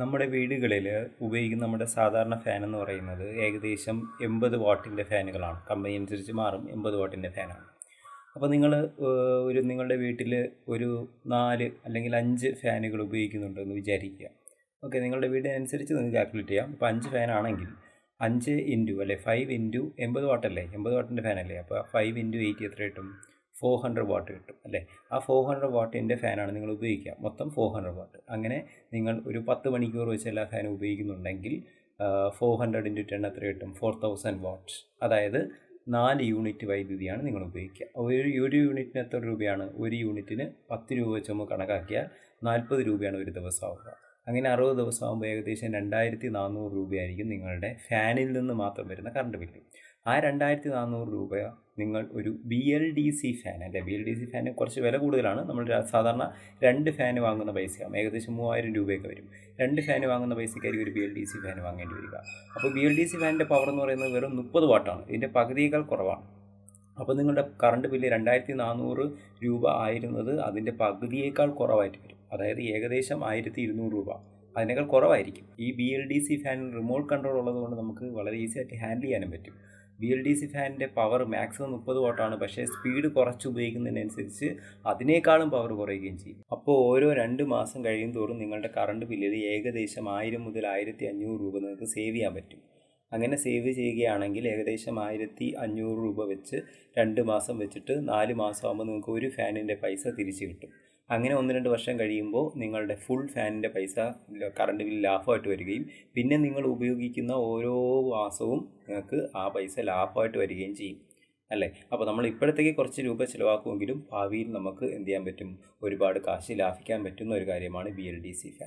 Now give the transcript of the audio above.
നമ്മുടെ വീടുകളിൽ ഉപയോഗിക്കുന്ന നമ്മുടെ സാധാരണ ഫാൻ എന്ന് പറയുന്നത് ഏകദേശം എൺപത് വാട്ടിന്റെ ഫാനുകളാണ് കമ്പനി അനുസരിച്ച് മാറും എൺപത് വാട്ടിന്റെ ഫാനാണ് അപ്പോൾ നിങ്ങൾ ഒരു നിങ്ങളുടെ വീട്ടിൽ ഒരു നാല് അല്ലെങ്കിൽ അഞ്ച് ഫാനുകൾ ഉപയോഗിക്കുന്നുണ്ടെന്ന് വിചാരിക്കുക. ഓക്കെ നിങ്ങളുടെ വീടിനനുസരിച്ച് നിങ്ങൾക്ക് കാൽക്കുലേറ്റ് ചെയ്യാം. ഇപ്പോൾ അഞ്ച് ഫാനാണെങ്കിൽ അഞ്ച് ഇന്റു അല്ലെ ഫൈവ് ഇന്റു എൺപത് വാട്ടല്ലേ? എൺപത് വാട്ടിന്റെ ഫാനല്ലേ അപ്പോൾ ഫൈവ് ഇന്റു എയ്റ്റി എത്ര കിട്ടും? ഫോർ ഹൺഡ്രഡ് വാട്ട് കിട്ടും അല്ലേ? ആ ഫോർ ഹൺഡ്രഡ് വാട്ടിന്റെ ഫാനാണ് നിങ്ങൾ ഉപയോഗിക്കുക. മൊത്തം ഫോർ ഹൺഡ്രഡ് വാട്ട്. അങ്ങനെ നിങ്ങൾ ഒരു പത്ത് മണിക്കൂർ വെച്ച് എല്ലാ ഫാനും ഉപയോഗിക്കുന്നുണ്ടെങ്കിൽ ഫോർ ഹൺഡ്രഡ് ഇന്റു ടെൻ എത്ര കിട്ടും? ഫോർ തൗസൻഡ് വാട്ട്സ് അതായത് നാല് യൂണിറ്റ് വൈദ്യുതിയാണ് നിങ്ങൾ ഉപയോഗിക്കുക. ഒരു ഒരു യൂണിറ്റിന് എത്ര രൂപയാണ്? ഒരു യൂണിറ്റിന് പത്ത് രൂപ വെച്ച് നമ്മൾ കണക്കാക്കിയാൽ നാൽപ്പത് രൂപയാണ് ഒരു ദിവസം ആവുക അങ്ങനെ അറുപത് ദിവസം ആകുമ്പോൾ ഏകദേശം രണ്ടായിരത്തി നാനൂറ് രൂപയായിരിക്കും നിങ്ങളുടെ ഫാനിൽ നിന്ന് മാത്രം വരുന്ന കറണ്ട് ബില്ല്. ആ രണ്ടായിരത്തി നാനൂറ് രൂപ നിങ്ങൾ ഒരു B L D C fan അല്ലെ ബി എൽ ഡി സി ഫാന് കുറച്ച് വില കൂടുതലാണ്. നമ്മൾ സാധാരണ രണ്ട് ഫാൻ വാങ്ങുന്ന പൈസയാണ്. ഏകദേശം മൂവായിരം രൂപയൊക്കെ വരും. രണ്ട് ഫാൻ വാങ്ങുന്ന പൈസക്കായിരിക്കും ഒരു B L D C fan വാങ്ങേണ്ടി വരിക. അപ്പോൾ ബി എൽ ഡി സി ഫാനിന്റെ പവർ എന്ന് പറയുന്നത് വെറും മുപ്പത് വാട്ടാണ് ഇതിന്റെ പകുതിയേക്കാൾ കുറവാണ്. അപ്പോൾ നിങ്ങളുടെ കറണ്ട് ബില്ല് രണ്ടായിരത്തി നാനൂറ് രൂപ ആയിരുന്നത് അതിന്റെ പകുതിയേക്കാൾ കുറവായിട്ട് വരും. അതായത് ഏകദേശം ആയിരത്തി ഇരുന്നൂറ് രൂപ. അതിനേക്കാൾ കുറവായിരിക്കും. ഈ B L D C fan remote control ഉള്ളതുകൊണ്ട് നമുക്ക് വളരെ ഈസി ആയിട്ട് ഹാൻഡിൽ ചെയ്യാനും പറ്റും. ബി എൽ ഡി സി ഫാനിന്റെ പവർ മാക്സിമം മുപ്പത് വാട്ടാണ് പക്ഷേ സ്പീഡ് കുറച്ച് ഉപയോഗിക്കുന്നതിനനുസരിച്ച് അതിനേക്കാളും പവർ കുറയുകയും ചെയ്യും. അപ്പോൾ ഓരോ രണ്ട് മാസം കഴിയും തോറും നിങ്ങളുടെ കറണ്ട് ബില്ലിൽ ഏകദേശം ആയിരം മുതൽ ആയിരത്തി അഞ്ഞൂറ് രൂപ നിങ്ങൾക്ക് സേവ് ചെയ്യാൻ പറ്റും. അങ്ങനെ സേവ് ചെയ്യുകയാണെങ്കിൽ ഏകദേശം ആയിരത്തി അഞ്ഞൂറ് രൂപ വെച്ച് രണ്ട് മാസം വെച്ചിട്ട് നാല് മാസം ആകുമ്പോൾ നിങ്ങൾക്ക് ഒരു ഫാനിന്റെ പൈസ തിരിച്ച് കിട്ടും. അങ്ങനെ ഒന്ന് രണ്ട് വർഷം കഴിയുമ്പോൾ നിങ്ങളുടെ ഫുൾ ഫാനിന്റെ പൈസ കറണ്ട് ബില്ല് ലാഭമായിട്ട് വരികയും പിന്നെ നിങ്ങൾ ഉപയോഗിക്കുന്ന ഓരോ മാസവും നിങ്ങൾക്ക് ആ പൈസ ലാഭമായിട്ട് വരികയും ചെയ്യും അല്ലേ? അപ്പോൾ നമ്മൾ ഇപ്പോഴത്തേക്ക് കുറച്ച് രൂപ ചിലവാക്കുമെങ്കിലും ഭാവിയിൽ നമുക്ക് എന്ത് ചെയ്യാൻ പറ്റും? ഒരുപാട് കാശ് ലാഭിക്കാൻ പറ്റുന്ന ഒരു കാര്യമാണ് B L D C fan